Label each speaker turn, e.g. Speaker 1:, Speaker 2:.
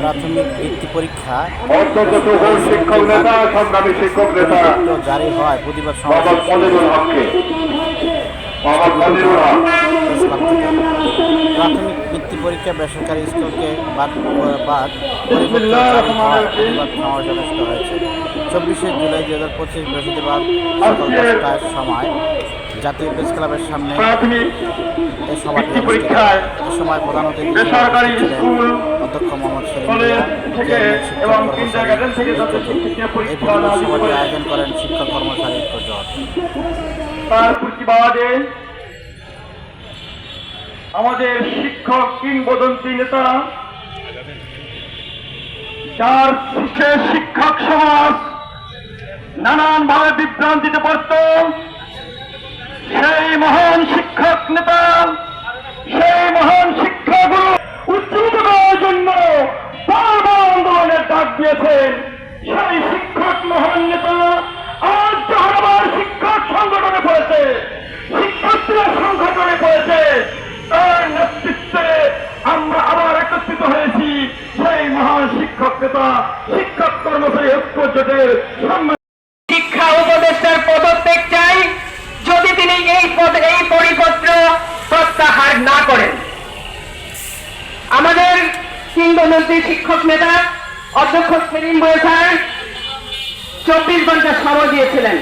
Speaker 1: প্রাথমিক বৃত্তি পরীক্ষা
Speaker 2: অন্তর্গত শিক্ষক নেতা শিক্ষক
Speaker 1: জারি হয় প্রতিবার
Speaker 2: সমাজ
Speaker 1: সমাবেশ বৃত্তি পরীক্ষা বেসরকারি স্কুলকে বাদ বাদ পরিবর্তন প্রতিবাদ সমাবেশ অনুষ্ঠিত হয়েছে। চব্বিশে জুলাই দুই হাজার পঁচিশ বৃহস্পতিবার সকাল দশটার সময় জাতীয় প্রেস ক্লাবের সামনে। এ সময় প্রধান অতিথি অধ্যক্ষ মোহাম্মদ সেলিম এই প্রতিবাদ
Speaker 2: আয়োজিত
Speaker 1: আয়োজন করেন শিক্ষক কর্মচারী
Speaker 2: প্রতিবাদে আমাদের শিক্ষক কিংবদন্তি নেতা, যার শিক্ষক সমাজ নানান ভাবে বিভ্রান্তিতে পড়ত সেই মহান শিক্ষক নেতা, সেই মহান শিক্ষাগুরু উজ্জীবিত করার জন্য বারবার আন্দোলনের ডাক দিয়েছেন। সেই শিক্ষক মহান নেতা আজ জাহানাবাদ শিক্ষক সংগঠনে পড়েছে, শিক্ষার্থীরা সংগঠনে পড়েছে। শিক্ষক শিক্ষক, কর্মচারী, ঐক্য জোটের
Speaker 3: শিক্ষা উপদেষ্টার পদত্যাগ চাই, যদি তিনি এই পদ, এই পরিপত্র প্রত্যাহার না করেন। আমাদের কিংবদন্তি শিক্ষক নেতা, অধ্যক্ষ সেলিম স্যার চব্বিশ ঘণ্টা সময় দিয়েছিলেন।